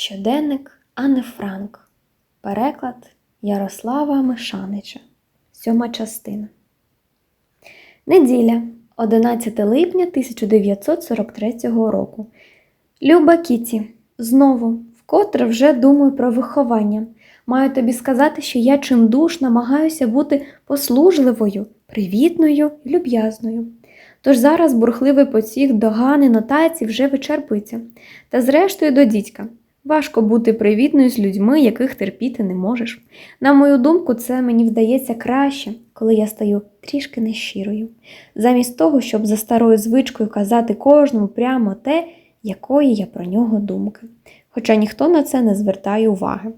Щоденник Анни Франк. Переклад Ярослава Мишанича. Сьома частина. Неділя, 11 липня 1943 року. Люба Кіті, знову, вкотре вже думаю про виховання. Маю тобі сказати, що я чимдуж намагаюся бути послужливою, привітною і люб'язною. Тож зараз бурхливий потік догани нотацій вже вичерпується. Та зрештою до дідька. Важко бути привітною з людьми, яких терпіти не можеш. На мою думку, це мені вдається краще, коли я стаю трішки нещирою. Замість того, щоб за старою звичкою казати кожному прямо те, якої я про нього думки. Хоча ніхто на це не звертає уваги.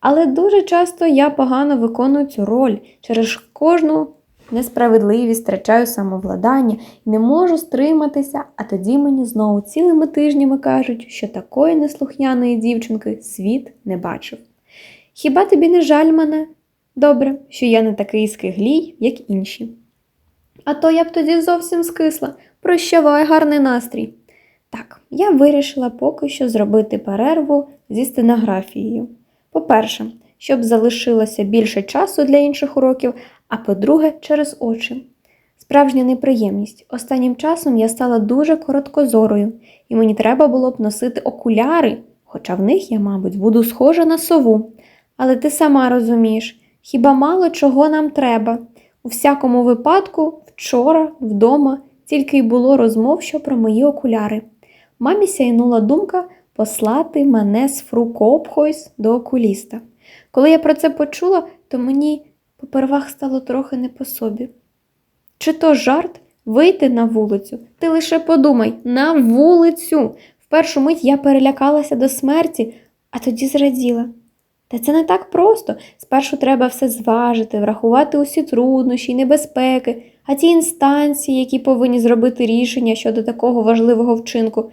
Але дуже часто я погано виконую цю роль через кожну несправедливість, втрачаю самовладання і не можу стриматися, а тоді мені знову цілими тижнями кажуть, що такої неслухняної дівчинки світ не бачив. Хіба тобі не жаль мене? Добре, що я не такий скиглій, як інші. А то я б тоді зовсім скисла. Прощавай, гарний настрій. Так, я вирішила поки що зробити перерву зі стенографією. По-перше, щоб залишилося більше часу для інших уроків, а по-друге, через очі. Справжня неприємність. Останнім часом я стала дуже короткозорою, і мені треба було б носити окуляри, хоча в них я, мабуть, буду схожа на сову. Але ти сама розумієш, хіба мало чого нам треба? У всякому випадку, вчора, вдома, тільки й було розмов, що про мої окуляри. Мамі сяйнула думка послати мене з Фрукопхойс до окуліста. Коли я про це почула, то мені попервах стало трохи не по собі. Чи то жарт вийти на вулицю? Ти лише подумай, на вулицю. В першу мить я перелякалася до смерті, а тоді зраділа. Та це не так просто. Спершу треба все зважити, врахувати усі труднощі й небезпеки, а ті інстанції, які повинні зробити рішення щодо такого важливого вчинку,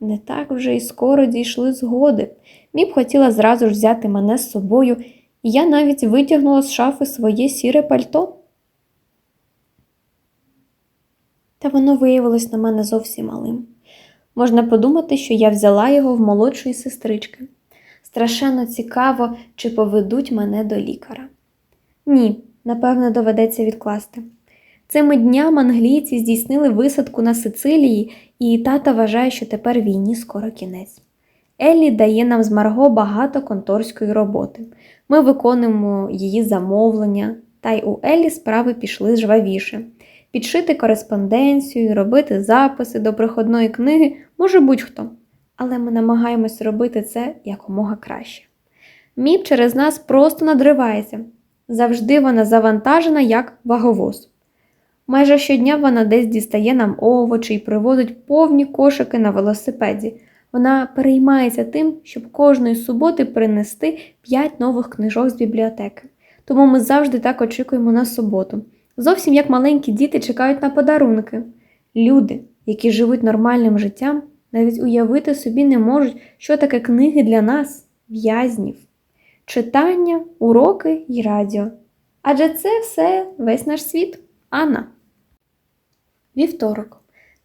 не так вже й скоро дійшли згоди. Міп хотіла зразу ж взяти мене з собою, і я навіть витягнула з шафи своє сіре пальто. Та воно виявилось на мене зовсім малим. Можна подумати, що я взяла його в молодшої сестрички. Страшенно цікаво, чи поведуть мене до лікаря. Ні, напевне, доведеться відкласти. Цими днями англійці здійснили висадку на Сицилії, і тата вважає, що тепер війні скоро кінець. Еллі дає нам з Марго багато конторської роботи. Ми виконуємо її замовлення, та й у Еллі справи пішли жвавіше. Підшити кореспонденцію, робити записи до приходної книги може будь-хто, але ми намагаємось робити це якомога краще. Міп через нас просто надривається. Завжди вона завантажена як ваговоз. Майже щодня вона десь дістає нам овочі і привозить повні кошики на велосипеді. Вона переймається тим, щоб кожної суботи принести 5 нових книжок з бібліотеки. Тому ми завжди так очікуємо на суботу. Зовсім як маленькі діти чекають на подарунки. Люди, які живуть нормальним життям, навіть уявити собі не можуть, що таке книги для нас, в'язнів, читання, уроки і радіо. Адже це все весь наш світ. Анна. Вівторок,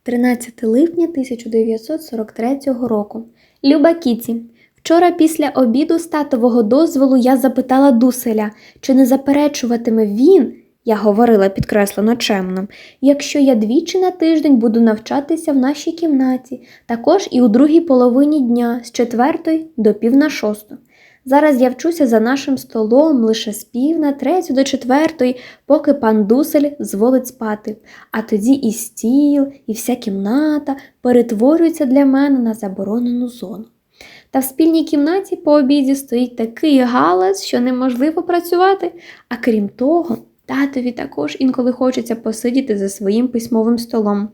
13 липня 1943 року. Люба Кіті. Вчора після обіду з татового дозволу я запитала Дуселя, чи не заперечуватиме він, я говорила підкреслено чемно, якщо я двічі на тиждень буду навчатися в нашій кімнаті, також і у другій половині дня з четвертої до пів на шосту. Зараз я вчуся за нашим столом лише з пів на третю до четвертої, поки пан Дусель зволить спати, а тоді і стіл, і вся кімната перетворюються для мене на заборонену зону. Та в спільній кімнаті по обіді стоїть такий галас, що неможливо працювати, а крім того, татові також інколи хочеться посидіти за своїм письмовим столом.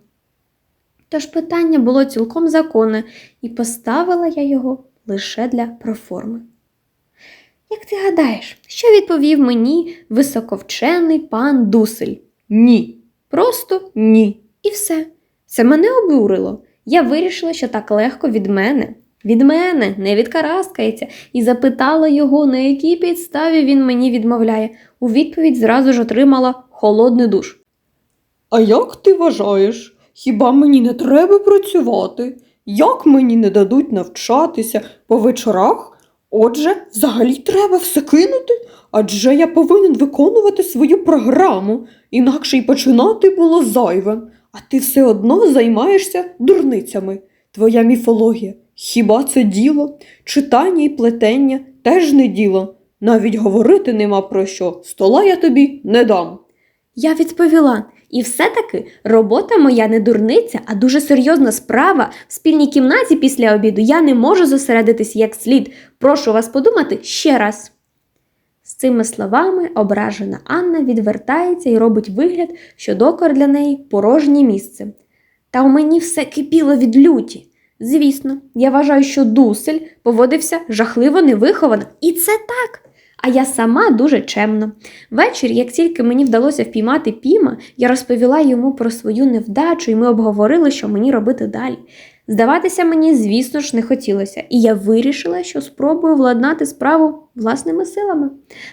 Тож питання було цілком законне, і поставила я його лише для проформи. Як гадаєш, що відповів мені високовчений пан Дусель? Ні. Просто ні. І все. Це мене обурило. Я вирішила, що так легко від мене. Від мене не відкараскається, і запитала його, на якій підставі він мені відмовляє. У відповідь зразу ж отримала холодний душ. А як ти вважаєш? Хіба мені не треба працювати? Як мені не дадуть навчатися по вечорах? Отже, взагалі треба все кинути, адже я повинен виконувати свою програму, інакше й починати було зайве. А ти все одно займаєшся дурницями. Твоя міфологія. Хіба це діло? Читання і плетення теж не діло. Навіть говорити нема про що. Стола я тобі не дам. Я відповіла. І все-таки робота моя не дурниця, а дуже серйозна справа. В спільній кімнаті після обіду я не можу зосередитись як слід. Прошу вас подумати ще раз. З цими словами ображена Анна відвертається і робить вигляд, що докор для неї порожнє місце. Та у мені все кипіло від люті. Звісно, я вважаю, що дусель поводився жахливо невиховано. І це так. А я сама дуже чемно. Ввечері, як тільки мені вдалося впіймати піма, я розповіла йому про свою невдачу, і ми обговорили, що мені робити далі. Здаватися мені, звісно ж, не хотілося, і я вирішила, що спробую владнати справу власними силами.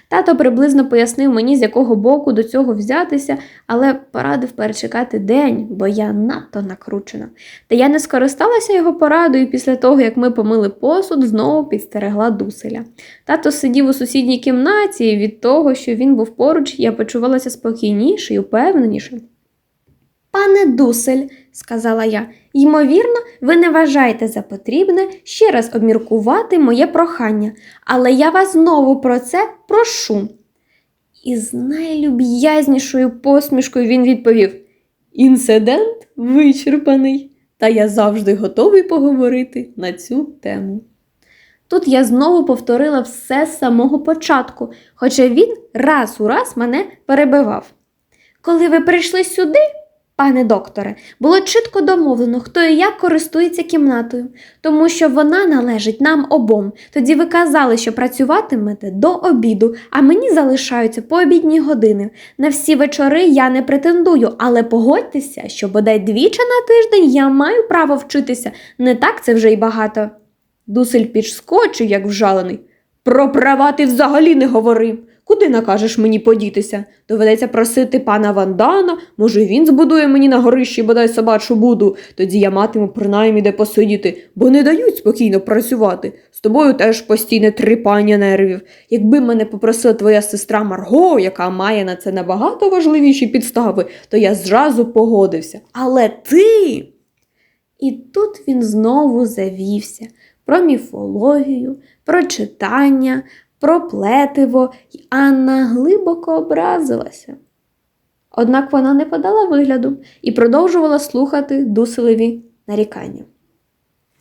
Тато приблизно пояснив мені, з якого боку до цього взятися, але порадив перечекати день, бо я надто накручена. Та я не скористалася його порадою після того, як ми помили посуд, знову підстерегла дуселя. Тато сидів у сусідній кімнаті, і від того, що він був поруч, я почувалася спокійніше і впевненіше. Пане Дусель, сказала я, ймовірно, ви не вважаєте за потрібне ще раз обміркувати моє прохання, але я вас знову про це прошу. І з найлюб'язнішою посмішкою він відповів: Інцидент вичерпаний, та я завжди готовий поговорити на цю тему. Тут я знову повторила все з самого початку, хоча він раз у раз мене перебивав. Коли ви прийшли сюди, пане докторе, було чітко домовлено, хто і як користується кімнатою, тому що вона належить нам обом. Тоді ви казали, що працюватимете до обіду, а мені залишаються пообідні години. На всі вечори я не претендую, але погодьтеся, що бодай двічі на тиждень я маю право вчитися. Не так це вже й багато. Дусель підскочив, як вжалений. Про права ти взагалі не говори. Куди накажеш мені подітися? Доведеться просити пана Вандана, може він збудує мені на горищі бодай собачу буду, тоді я матиму принаймні де посидіти, бо не дають спокійно працювати. З тобою теж постійне тріпання нервів. Якби мене попросила твоя сестра Марго, яка має на це набагато важливіші підстави, то я зразу погодився. Але ти. І тут він знову завівся про міфологію, про читання, про плетиво, і Анна глибоко образилася. Однак вона не подала вигляду і продовжувала слухати дуселеві нарікання.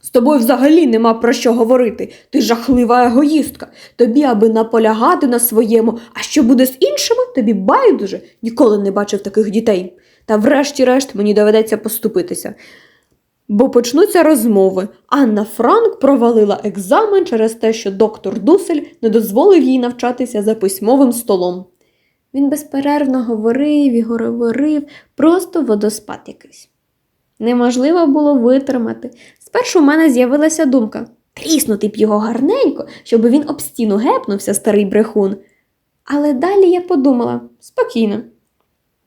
З тобою взагалі нема про що говорити. Ти жахлива егоїстка. Тобі, аби наполягати на своєму, а що буде з іншими, тобі байдуже. Ніколи не бачив таких дітей. Та врешті-решт мені доведеться поступитися. Бо почнуться розмови. Анна Франк провалила екзамен через те, що доктор Дусель не дозволив їй навчатися за письмовим столом. Він безперервно говорив і говорив, просто водоспад якийсь. Неможливо було витримати. Спершу в мене з'явилася думка тріснути б його гарненько, щоб він об стіну гепнувся, старий брехун. Але далі я подумала спокійно.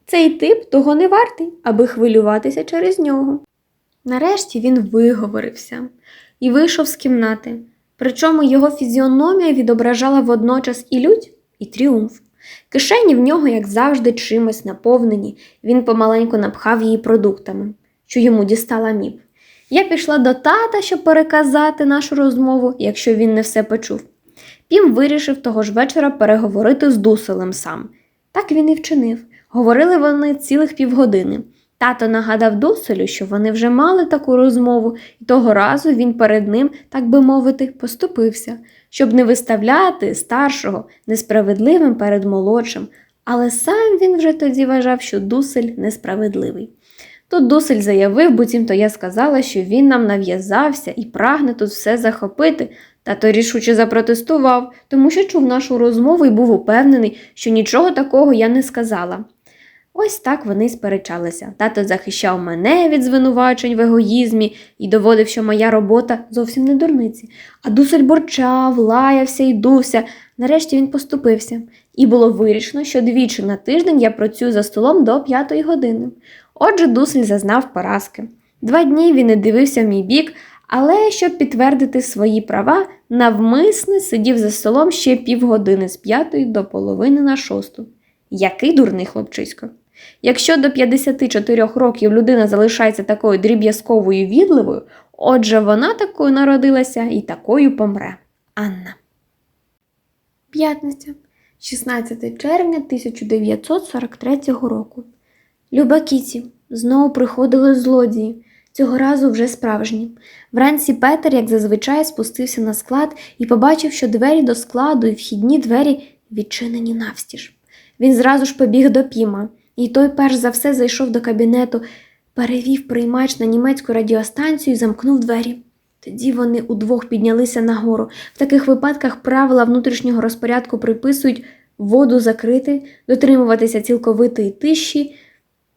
Цей тип того не вартий, аби хвилюватися через нього. Нарешті він виговорився і вийшов з кімнати, причому його фізіономія відображала водночас і лють, і тріумф. Кишені в нього, як завжди, чимось наповнені, він помаленьку напхав її продуктами, що йому дістала міп. Я пішла до тата, щоб переказати нашу розмову, якщо він не все почув. Пім вирішив того ж вечора переговорити з дуселем сам. Так він і вчинив. Говорили вони цілих півгодини. Тато нагадав Дуселю, що вони вже мали таку розмову, і того разу він перед ним, так би мовити, поступився, щоб не виставляти старшого несправедливим перед молодшим, але сам він вже тоді вважав, що Дусель несправедливий. Тут Дусель заявив, буцімто я сказала, що він нам нав'язався і прагне тут все захопити, Тато рішуче запротестував, тому що чув нашу розмову і був упевнений, що нічого такого я не сказала. Ось так вони сперечалися. Тато захищав мене від звинувачень в егоїзмі і доводив, що моя робота зовсім не дурниці. А дусель борчав, лаявся і дувся. Нарешті він поступився. І було вирішено, що двічі на тиждень я працюю за столом до п'ятої години. Отже, дусель зазнав поразки. Два дні він не дивився в мій бік, Але щоб підтвердити свої права, навмисне сидів за столом ще півгодини з п'ятої до половини на шосту. Який дурний хлопчисько. Якщо до 54 років людина залишається такою дріб'язковою відливою, отже, вона такою народилася і такою помре. Анна. П'ятниця, 16 червня 1943 року. Люба Кіті, знову приходили злодії, цього разу вже справжні. Вранці Петер, як зазвичай, спустився на склад і побачив, що двері до складу і вхідні двері відчинені навстіж. Він зразу ж побіг до Піма, і той перш за все зайшов до кабінету, перевів приймач на німецьку радіостанцію і замкнув двері. Тоді вони удвох піднялися нагору. В таких випадках правила внутрішнього розпорядку приписують воду закрити, дотримуватися цілковитої тиші,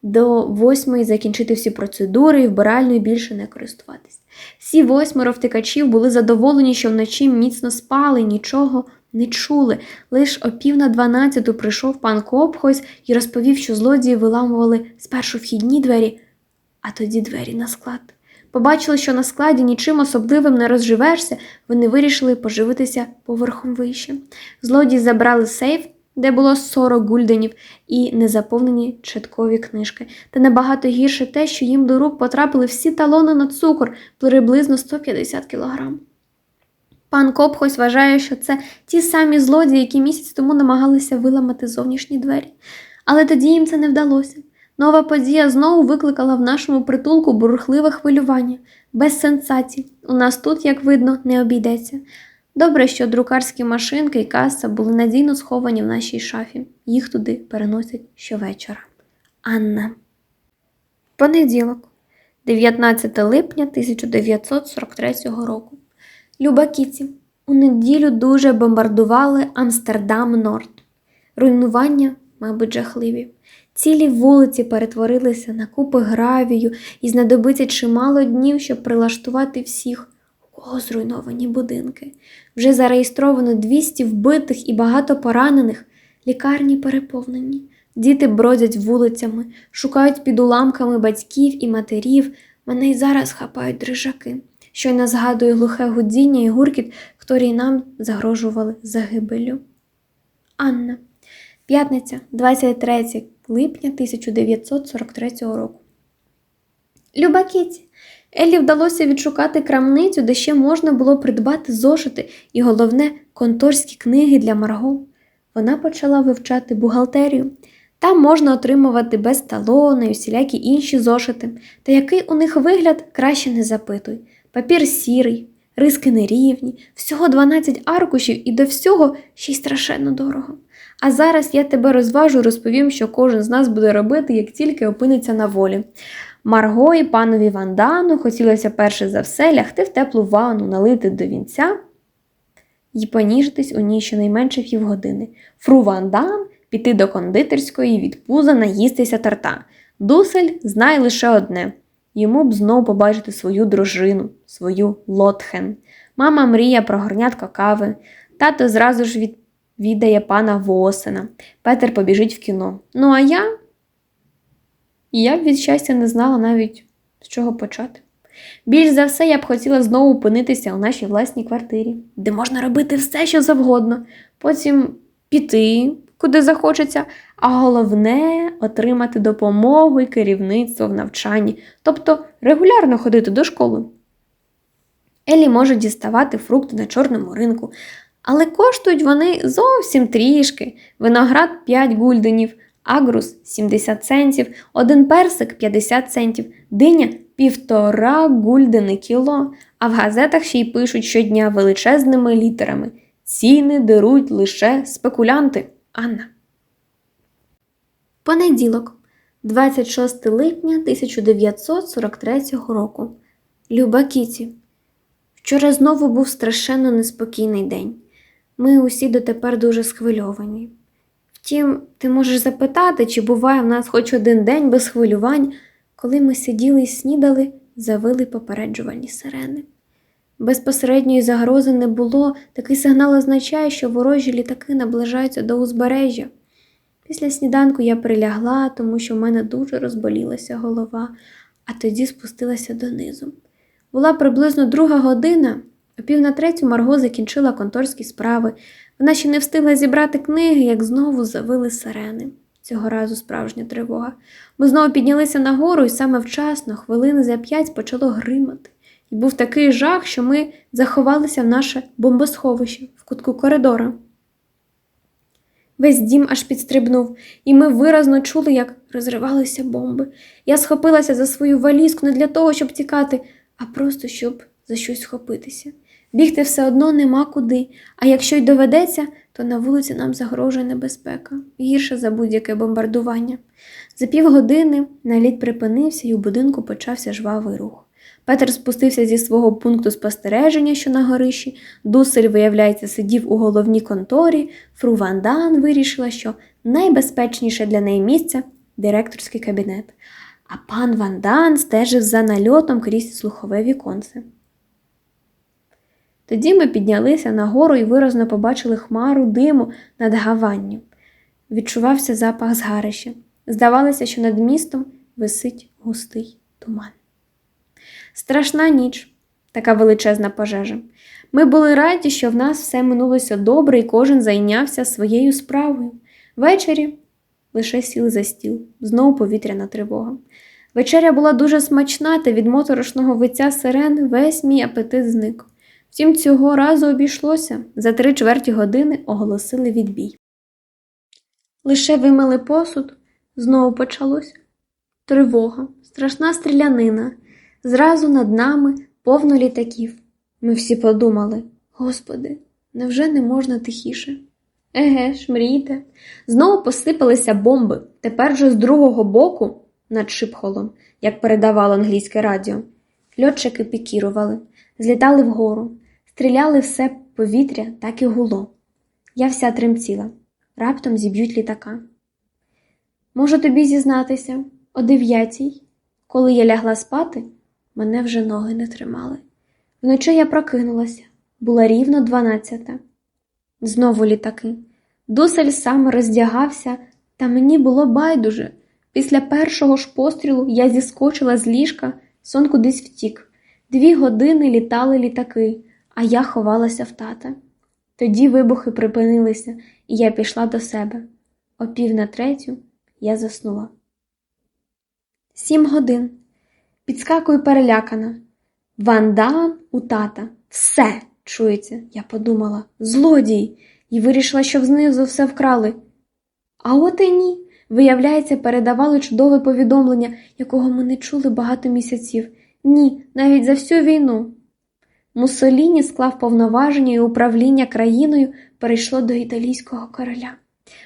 до восьмої закінчити всі процедури і вбиральною більше не користуватись. Всі восьмеро втикачів були задоволені, що вночі міцно спали, нічого не чули. Лиш о пів на дванадцяту прийшов пан Копхойс і розповів, що злодії виламували спершу вхідні двері, а тоді двері на склад. Побачили, що на складі нічим особливим не розживешся, вони вирішили поживитися поверхом вище. Злодії забрали сейф, де було 40 гульденів, і незаповнені чаткові книжки. Та набагато гірше те, що їм до рук потрапили всі талони на цукор приблизно 150 кілограм. Пан Копхось вважає, що це ті самі злодії, які місяць тому намагалися виламати зовнішні двері. Але тоді їм це не вдалося. Нова подія знову викликала в нашому притулку бурхливе хвилювання, без сенсацій. У нас тут, як видно, не обійдеться. Добре, що друкарські машинки і каса були надійно сховані в нашій шафі. Їх туди переносять щовечора. Анна. Понеділок, 19 липня 1943 року. Люба Кіці, у неділю дуже бомбардували Амстердам Норд. Руйнування, мабуть, жахливі. Цілі вулиці перетворилися на купи гравію і знадобиться чимало днів, щоб прилаштувати всіх, у зруйновані будинки. Вже зареєстровано 200 вбитих і багато поранених. Лікарні переповнені. Діти бродять вулицями, шукають під уламками батьків і матерів. Мене й зараз хапають дрижаки. Щойно згадую глухе гудіння і гуркіт, котрі нам загрожували загибелю. Анна. П'ятниця, 23 липня 1943 року. Люба Кіті, Еллі вдалося відшукати крамницю, де ще можна було придбати зошити і, головне, конторські книги для Марго. Вона почала вивчати бухгалтерію. Там можна отримувати без талона і всілякі інші зошити. Та який у них вигляд, краще не запитуй. Папір сірий, риски нерівні, всього 12 аркушів і до всього ще й страшенно дорого. А зараз я тебе розважу і розповім, що кожен з нас буде робити, як тільки опиниться на волі. Марго і панові Вандану хотілося перше за все лягти в теплу ванну, налити до вінця і поніжитись у ній щонайменше півгодини. Фру Вандан піти до кондитерської від пуза наїстися тарта. Дусель знає лише одне йому б знов побачити свою дружину, свою лотхен. Мама мріє про горнятко кави, тато зразу ж від... віддає пана Восена. Петер побіжить в кіно. Ну а я? Я б від щастя не знала навіть з чого почати. Більш за все, я б хотіла знову опинитися у нашій власній квартирі, де можна робити все, що завгодно, потім піти, куди захочеться, а головне отримати допомогу і керівництво в навчанні, тобто регулярно ходити до школи. Елі може діставати фрукти на чорному ринку, але коштують вони зовсім трішки. Виноград 5 гульденів, агрус 70 центів, один персик 50 центів, диня півтора гульдени кіло, а в газетах ще й пишуть щодня величезними літерами. Ціни деруть лише спекулянти. Анна. Понеділок, 26 липня 1943 року. Люба Кіті. Вчора знову був страшенно неспокійний день. Ми усі дотепер дуже схвильовані. Втім, ти можеш запитати, чи буває в нас хоч один день без хвилювань, коли ми сиділи і снідали, завили попереджувальні сирени. Безпосередньої загрози не було, такий сигнал означає, що ворожі літаки наближаються до узбережжя. Після сніданку я прилягла, тому що в мене дуже розболілася голова, а тоді спустилася донизу. Була приблизно друга година, о пів на третю Марго закінчила конторські справи. Вона ще не встигла зібрати книги, як знову завили сирени. Цього разу справжня тривога. Ми знову піднялися нагору, і саме вчасно, хвилини за п'ять, почало гримати. І був такий жах, що ми заховалися в наше бомбосховище в кутку коридора. Весь дім аж підстрибнув, і ми виразно чули, як розривалися бомби. Я схопилася за свою валізку не для того, щоб тікати, а просто щоб за щось схопитися. Бігти все одно нема куди, а якщо й доведеться, то на вулиці нам загрожує небезпека, гірше за будь-яке бомбардування. За півгодини наліт припинився, і у будинку почався жвавий рух. Петер спустився зі свого пункту спостереження, що на горищі. Дусель, виявляється, сидів у головній конторі. Фру Вандан вирішила, що найбезпечніше для неї місце директорський кабінет. А пан Вандан стежив за нальотом крізь слухове віконце. Тоді ми піднялися нагору і виразно побачили хмару диму над гаванню. Відчувався запах згарища. Здавалося, що над містом висить густий туман. Страшна ніч, така величезна пожежа. Ми були раді, що в нас все минулося добре і кожен зайнявся своєю справою. Ввечері лише сіли за стіл, знову повітряна тривога. Вечеря була дуже смачна, та від моторошного виття сирен весь мій апетит зник. Втім, цього разу обійшлося. За три чверті години оголосили відбій. Лише вимили посуд, знову почалось. Тривога, страшна стрілянина. Зразу над нами повно літаків. Ми всі подумали: Господи, невже не можна тихіше? Еге ж, мрійте. Знову посипалися бомби, тепер же з другого боку, над Шипхолом, як передавало англійське радіо. Льотчики пікірували, злітали вгору, стріляли все повітря, так і гуло. Я вся тремтіла. Раптом зіб'ють літака. Можу тобі зізнатися, о дев'ятій, коли я лягла спати, мене вже ноги не тримали. Вночі я прокинулася, була рівно дванадцята. Знову літаки. Дусель сам роздягався, та мені було байдуже. Після першого ж пострілу я зіскочила з ліжка, сон кудись втік. Дві години літали літаки, а я ховалася в тата. Тоді вибухи припинилися, і я пішла до себе. О пів на третю я заснула. Сім годин. Підскакую перелякана. Вандан у тата. Все, чується, я подумала. Злодій! І вирішила, що знизу все вкрали. А от і ні. Виявляється, передавали чудове повідомлення, якого ми не чули багато місяців. Ні, навіть за всю війну. Муссоліні склав повноваження і управління країною перейшло до італійського короля.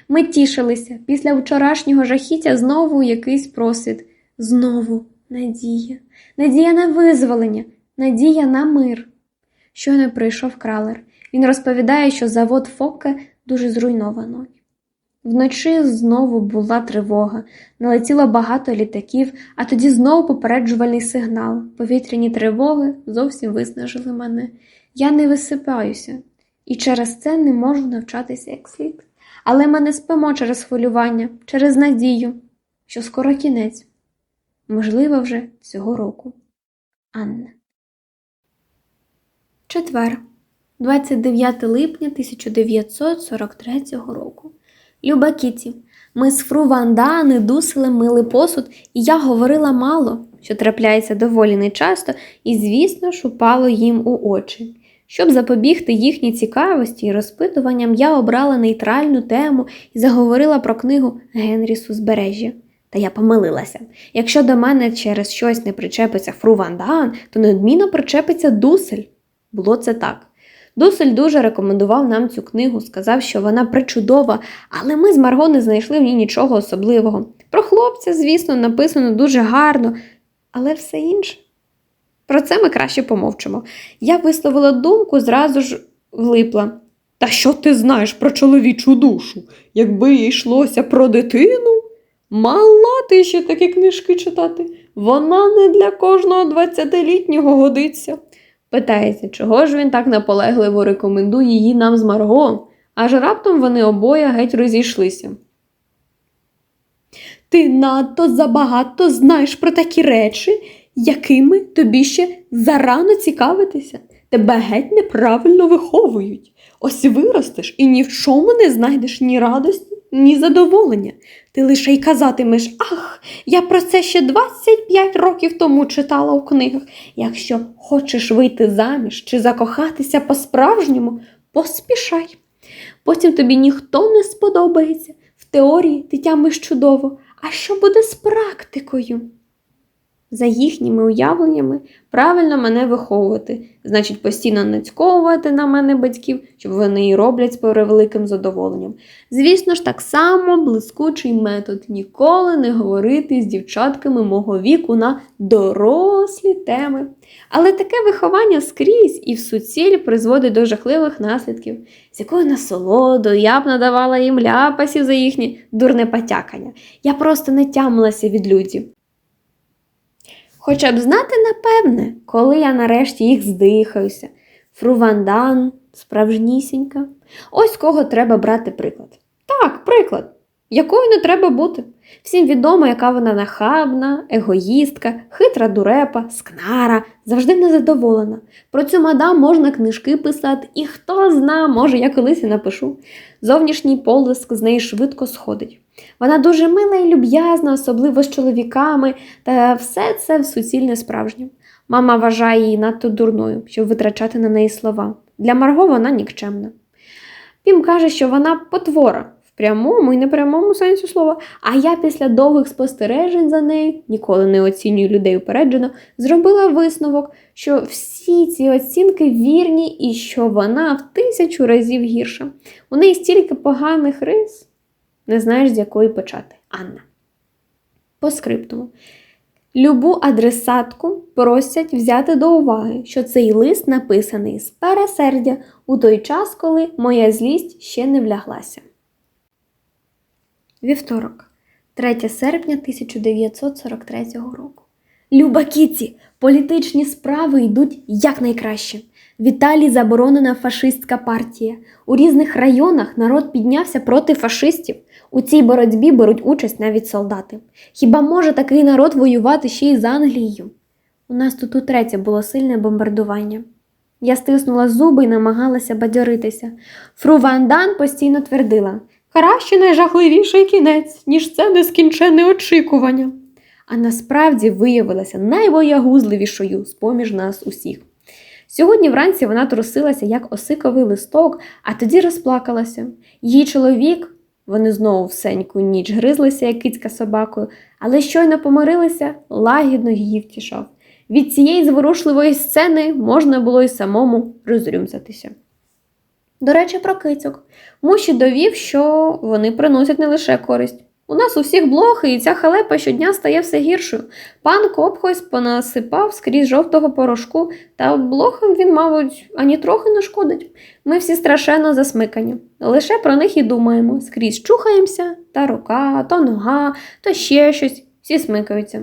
Ми тішилися. Після вчорашнього жахіття знову якийсь просвіт. Знову надія. Надія на визволення, надія на мир. Щойно прийшов кралер. Він розповідає, що завод Фокке дуже зруйновано. Вночі знову була тривога, налетіло багато літаків, а тоді знову попереджувальний сигнал. Повітряні тривоги зовсім виснажили мене. Я не висипаюся і через це не можу навчатися як слід. Але ми не спимо через хвилювання, через надію, що скоро кінець. Можливо, вже цього року. Анна. Четвер, 29 липня 1943 року. Люба Кіті, ми з Фру Вандани дусили мили посуд, і я говорила мало, що трапляється доволі нечасто, і, звісно, шупало їм у очі. Щоб запобігти їхній цікавості і розпитуванням, я обрала нейтральну тему і заговорила про книгу Генрі Сузбережжя. Та я помилилася. Якщо до мене через щось не причепиться Фру Вандан, то неодмінно причепиться Дусель. Було це так. Дусель дуже рекомендував нам цю книгу, сказав, що вона причудова, але ми з Марго не знайшли в ній нічого особливого. Про хлопця, звісно, написано дуже гарно, але все інше. Про це ми краще помовчимо. Я висловила думку, зразу ж влипла. Та що ти знаєш про чоловічу душу? Якби йшлося про дитину, мала ти ще такі книжки читати. Вона не для кожного двадцятилітнього годиться. Питається, чого ж він так наполегливо рекомендує її нам з Марго, аж раптом вони обоє геть розійшлися. Ти надто забагато знаєш про такі речі. якими тобі ще зарано цікавитися. Тебе геть неправильно виховують. Ось виростеш і ні в чому не знайдеш ні радості, ні задоволення. Ти лише й казатимеш, ах, я про це ще 25 років тому читала у книгах. Якщо хочеш вийти заміж чи закохатися по-справжньому, поспішай. Потім тобі ніхто не сподобається. В теорії ти тямиш чудово. А що буде з практикою? За їхніми уявленнями, правильно мене виховувати, значить, постійно нацьковувати на мене батьків, щоб вони і роблять з превеликим задоволенням. Звісно ж, так само блискучий метод ніколи не говорити з дівчатками мого віку на дорослі теми. Але таке виховання скрізь і в суціль призводить до жахливих наслідків, з якою насолодою я б надавала їм ляпасів за їхнє дурне потякання. Я просто не тямилася від людів. Хоча б знати напевне, коли я нарешті їх здихаюся. Фрувандан, справжнісінька. Ось кого треба брати приклад. Так, приклад, якою не треба бути. Всім відомо, яка вона нахабна, егоїстка, хитра дурепа, скнара, завжди незадоволена. Про цю мадам можна книжки писати, і хто зна, може, я колись і напишу. Зовнішній полиск з неї швидко сходить. Вона дуже мила і люб'язна, особливо з чоловіками, та все це в суцільне справжнє. Мама вважає її надто дурною, щоб витрачати на неї слова. Для Марго вона нікчемна. Пім каже, що вона потвора прямому і непрямому сенсі слова, а я після довгих спостережень за нею, ніколи не оцінюю людей упереджено, зробила висновок, що всі ці оцінки вірні і що вона в тисячу разів гірша. У неї стільки поганих рис. Не знаєш, з якої почати. Анна. По скриптуму. Любу адресатку просять взяти до уваги, що цей лист написаний з пересердя у той час, коли моя злість ще не вляглася. Вівторок, 3 серпня 1943 року. Люба Кіці, політичні справи йдуть якнайкраще. В Італії заборонена фашистська партія. У різних районах народ піднявся проти фашистів. У цій боротьбі беруть участь навіть солдати. Хіба може такий народ воювати ще й з Англією? У нас тут утретє було сильне бомбардування. Я стиснула зуби і намагалася бадьоритися. Фру Ван Дан постійно твердила краще найжахливіший кінець, ніж це нескінченне очікування. А насправді виявилася найвоягузливішою з поміж нас усіх. Сьогодні вранці вона трусилася, як осиковий листок, а тоді розплакалася. Її чоловік, вони знову всеньку ніч гризлися, як кицька собакою, але щойно помирилися, лагідно її втішав. Від цієї зворушливої сцени можна було й самому розрюмсатися. До речі, про кицьок. Муші довів, що вони приносять не лише користь. У нас у всіх блохи, і ця халепа щодня стає все гіршою. Пан Копхойс понасипав скрізь жовтого порошку, та блохам він, мабуть, ані трохи не шкодить. Ми всі страшенно засмикані. Лише про них і думаємо. Скрізь чухаємося, та рука, то нога, то ще щось, всі смикаються.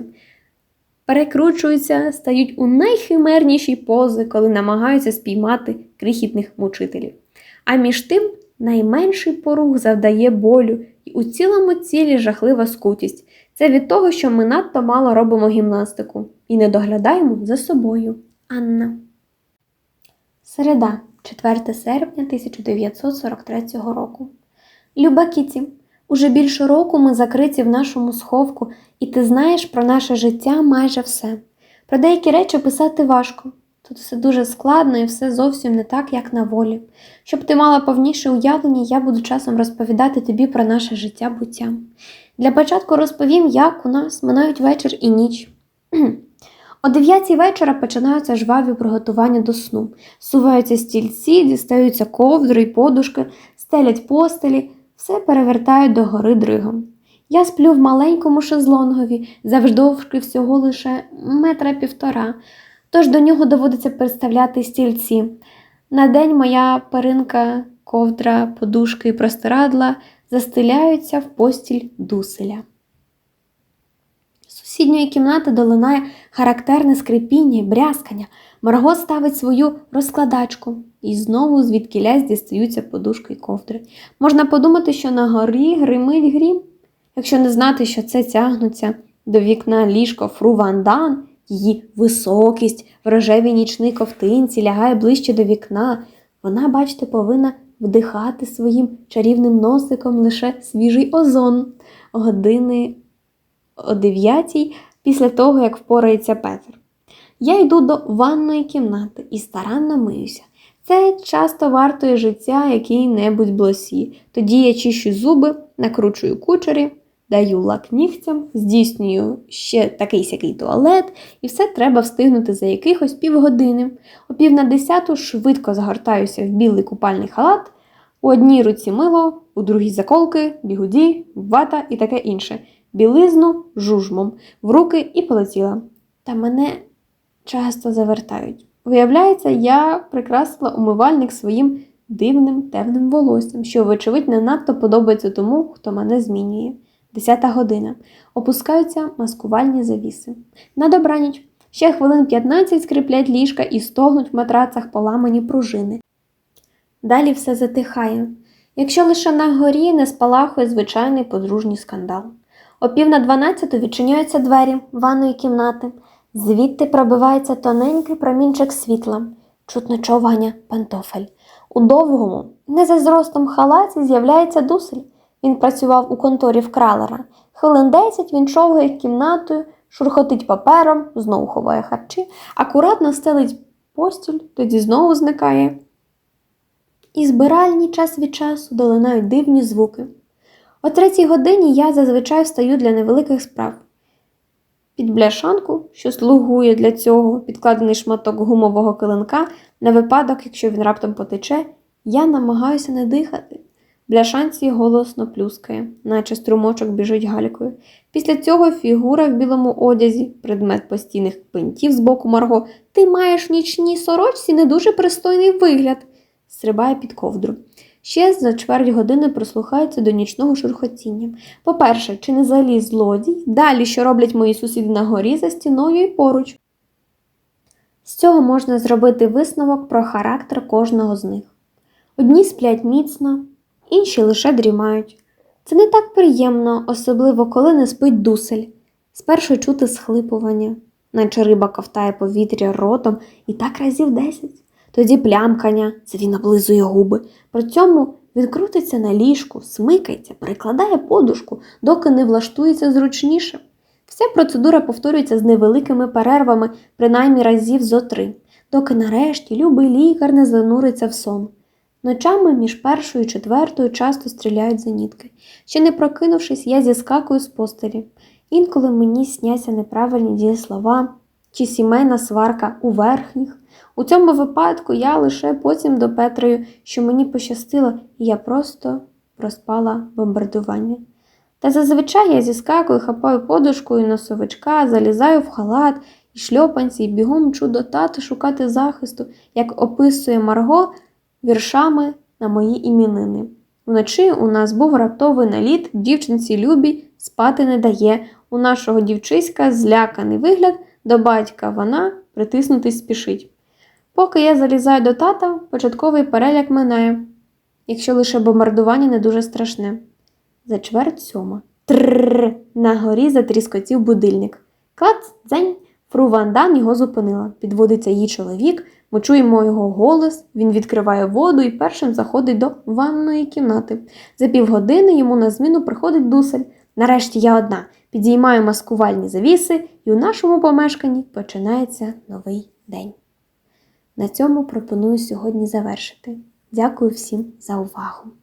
Перекручуються, стають у найхимерніші пози, коли намагаються спіймати крихітних мучителів. А між тим найменший порух завдає болю, і у цілому цілі жахлива скутість. Це від того, що ми надто мало робимо гімнастику і не доглядаємо за собою. Анна. Середа, 4 серпня 1943 року. Люба Кіці, уже більше року ми закриті в нашому сховку, і ти знаєш про наше життя майже все. Про деякі речі писати важко. Тут все дуже складно і все зовсім не так, як на волі. Щоб ти мала повніше уявлення, я буду часом розповідати тобі про наше життя буття. Для початку розповім, як у нас минають вечір і ніч. О дев'ятій вечора починаються жваві приготування до сну. Суваються стільці, дістаються ковдри й подушки, стелять постелі, все перевертають до гори дригом. Я сплю в маленькому шезлонгові, завждовжки всього лише метра півтора, тож до нього доводиться представляти стільці. На день моя перинка, ковдра, подушки і простирадла застеляються в постіль дуселя. З сусідньої кімнати долинає характерне скрипіння й брязкання. Марго ставить свою розкладачку, і знову звідкілясь дістаються подушки й ковдри. Можна подумати, що на горі гримить грім. Якщо не знати, що це тягнуться до вікна ліжко Фру Ван Дан Її високість в рожевій нічній ковтинці лягає ближче до вікна. Вона, бачите, повинна вдихати своїм чарівним носиком лише свіжий озон. Години о дев'ятій після того, як впорається Петр. Я йду до ванної кімнати і старанно миюся. Це часто вартує життя якій-небудь блосі. Тоді я чищу зуби, накручую кучері, даю лак нігтям, здійснюю ще такий сякий туалет, і все треба встигнути за якихось півгодини. О пів на десяту швидко загортаюся в білий купальний халат, у одній руці мило, у другій заколки, бігуді, вата і таке інше. Білизну жужмом, в руки і полетіла. Та мене часто завертають. Виявляється, я прикрасила умивальник своїм дивним темним волоссям, що, вочевидь, не надто подобається тому, хто мене змінює. Десята година. Опускаються маскувальні завіси. На добраніч. Ще хвилин 15 скріплять ліжка і стогнуть в матрацах поламані пружини. Далі все затихає. Якщо лише на горі не спалахує звичайний подружній скандал. О пів на дванадцяту відчиняються двері ванної кімнати. Звідти пробивається тоненький промінчик світла, чутно човгання пантофель. У довгому, не за зростом халаті з'являється дусель. Він працював у конторі в кралера. Хвилин десять він човгає кімнатою, шурхотить папером, знову ховає харчі, акуратно стелить постіль, тоді знову зникає. І збиральні час від часу долинають дивні звуки. О третій годині я зазвичай встаю для невеликих справ. Під бляшанку, що слугує для цього підкладений шматок гумового килинка, на випадок, якщо він раптом потече, я намагаюся не дихати. Бляшанці голосно плюскає, наче струмочок біжить галькою. Після цього фігура в білому одязі, предмет постійних пинтів з боку Марго. Ти маєш в нічній сорочці не дуже пристойний вигляд, стрибає під ковдру. Ще за чверть години прислухається до нічного шурхотіння. По-перше, чи не заліз злодій? Далі, що роблять мої сусіди на горі за стіною і поруч. З цього можна зробити висновок про характер кожного з них. Одні сплять міцно, інші лише дрімають. Це не так приємно, особливо коли не спить дусель. Спершу чути схлипування, наче риба ковтає повітря ротом і так разів десять. Тоді плямкання, це він облизує губи. При цьому він крутиться на ліжку, смикається, перекладає подушку, доки не влаштується зручніше. Вся процедура повторюється з невеликими перервами, принаймні разів зо три, доки нарешті любий лікар не зануриться в сон. Ночами між першою і четвертою часто стріляють зенітки. Ще не прокинувшись, я зіскакую з постелі. Інколи мені сняться неправильні дієслова чи сімейна сварка у верхніх. У цьому випадку я лише потім до допетрую, що мені пощастило, і я просто проспала бомбардування. Та зазвичай я зіскакую, хапаю подушку і носовичка, залізаю в халат і шльопанці, і бігом мчу до тати шукати захисту, як описує Марго віршами на мої імінини. Вночі у нас був раптовий наліт, дівчинці любій спати не дає. У нашого дівчиська зляканий вигляд, до батька вона притиснутись спішить. Поки я залізаю до тата, початковий переляк минає, якщо лише бомбардування не дуже страшне. За чверть сьома. Трррр. На горі затріскотів будильник. Клац, дзень. Фру Вандан його зупинила. Підводиться її чоловік, ми чуємо його голос, він відкриває воду і першим заходить до ванної кімнати. За півгодини йому на зміну приходить дусель. Нарешті я одна. Підіймаю маскувальні завіси, і у нашому помешканні починається новий день. На цьому пропоную сьогодні завершити. Дякую всім за увагу!